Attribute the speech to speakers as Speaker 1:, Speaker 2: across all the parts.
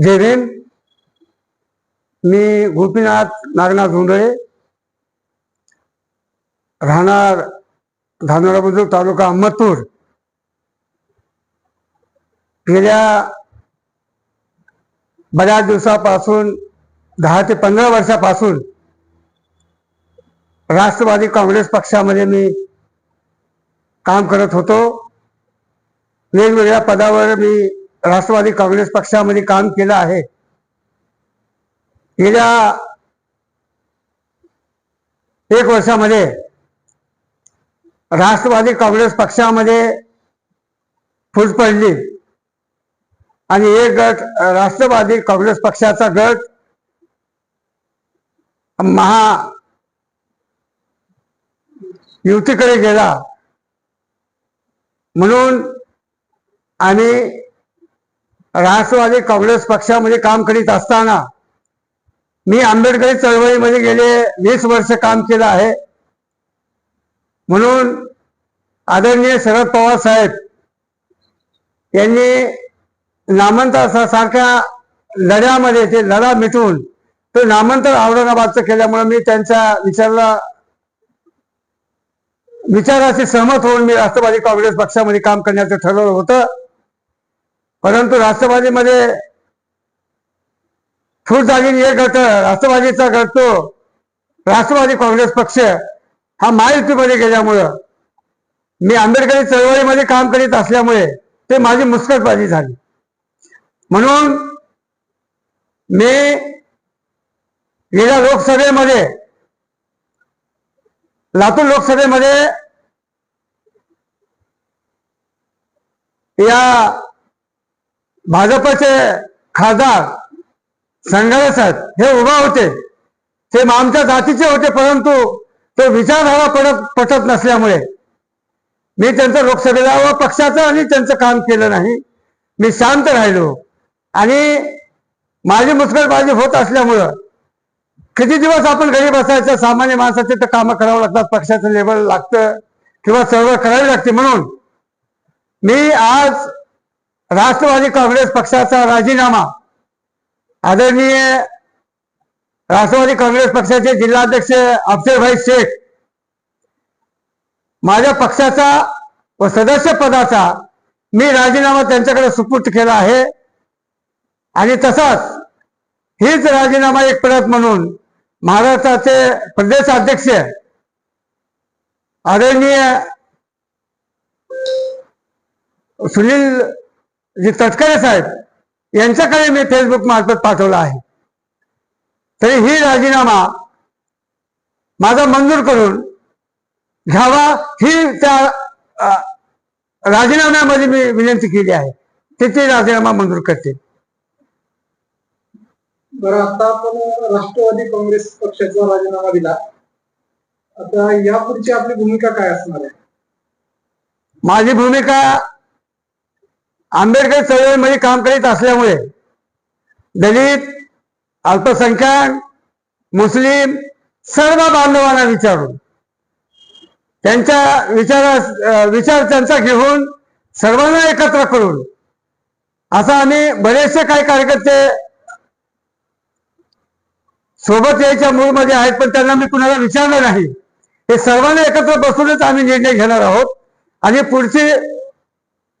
Speaker 1: जय भीम. मी गोपीनाथ नागनाथ झोंडळे राहणार धानोरा बुद्रुक तालुका अहमदपूर. गेल्या बऱ्याच दिवसापासून दहा ते पंधरा वर्षापासून राष्ट्रवादी काँग्रेस पक्षामध्ये मी काम करत होतो. वेगवेगळ्या पदावर मी राष्ट्रवादी काँग्रेस पक्षामध्ये काम केलं आहे. गेल्या एक वर्षामध्ये राष्ट्रवादी काँग्रेस पक्षामध्ये फूट पडली. आणि एक गट राष्ट्रवादी काँग्रेस पक्षाचा गट महा युतीकडे गेला. म्हणून आम्ही राष्ट्रवादी काँग्रेस पक्षामध्ये काम करीत असताना मी आंबेडकरी चळवळीमध्ये गेले वीस वर्ष काम केलं आहे. म्हणून आदरणीय शरद पवार साहेब यांनी नामांतर सारख्या लढ्यामध्ये ते लढा मिटवून तो नामांतर औरंगाबादचं केल्यामुळे मी त्यांच्या विचारला विचाराशी सहमत होऊन मी राष्ट्रवादी काँग्रेस पक्षामध्ये काम करण्याचं ठरवलं होतं. परंतु राष्ट्रवादीमध्ये फूट जागी एक गट राष्ट्रवादीचा गट तो राष्ट्रवादी काँग्रेस पक्ष हा महायुतीमध्ये गेल्यामुळं मी आंबेडकरी चळवळीमध्ये काम करीत असल्यामुळे ते माझी मुस्कटबाजी झाली. म्हणून मी गेल्या लोकसभेमध्ये लातूर लोकसभेमध्ये या भाजपचे खासदार संघारे साहेब हे उभा होते. ते आमच्या जातीचे होते परंतु तो विचारधारा पडत पटत नसल्यामुळे. मी त्यांचं लोकसभेला व पक्षाचं आणि त्यांचं काम केलं नाही. मी शांत राहिलो. आणि माझी मुस्कटबाजी होत असल्यामुळं किती दिवस आपण घरी बसायचं? सामान्य माणसाचे तर कामं करावं लागतात. पक्षाचं लेबल लागतं किंवा चळवळ करावी लागते म्हणून. मी आज राष्ट्रवादी काँग्रेस पक्षाचा राजीनामा. आदरणीय राष्ट्रवादी काँग्रेस पक्षाचे जिल्हाध्यक्ष अफजलभाई शेख माझ्या पक्षाचा व सदस्य पदाचा मी राजीनामा त्यांच्याकडे सुपूर्त केला आहे. आणि तसाच हीच राजीनामा एक प्रत म्हणून महाराष्ट्राचे प्रदेश अध्यक्ष आदरणीय सुनील जी तटकरे साहेब यांच्याकडे मी फेसबुक मार्फत पाठवला आहे. तरी ही राजीनामा माझा मंजूर करून घ्यावा ही त्या राजीनाम्यामध्ये मी विनंती केली आहे. ते ते राजीनामा मंजूर करते.
Speaker 2: बरं आता आपण राष्ट्रवादी काँग्रेस पक्षाचा राजीनामा दिला. आता यापुढची आपली भूमिका काय असणार आहे?
Speaker 1: माझी भूमिका आंबेडकर चळवळीमध्ये काम करीत असल्यामुळे दलित अल्पसंख्याक मुस्लिम सर्व बांधवांना विचारून त्यांच्या विचारा विचार त्यांचा घेऊन सर्वांना एकत्र करून असं आम्ही बरेचसे काही कार्यकर्ते सोबत यायच्या मूळमध्ये आहेत पण त्यांना मी कुणाला विचारलं नाही. हे सर्वांना एकत्र बसूनच आम्ही निर्णय घेणार आहोत. आणि पुढचे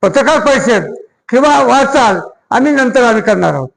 Speaker 1: पत्रकार परिषद किंवा वाचाल. आम्ही नंतर आम्ही करणार आहोत.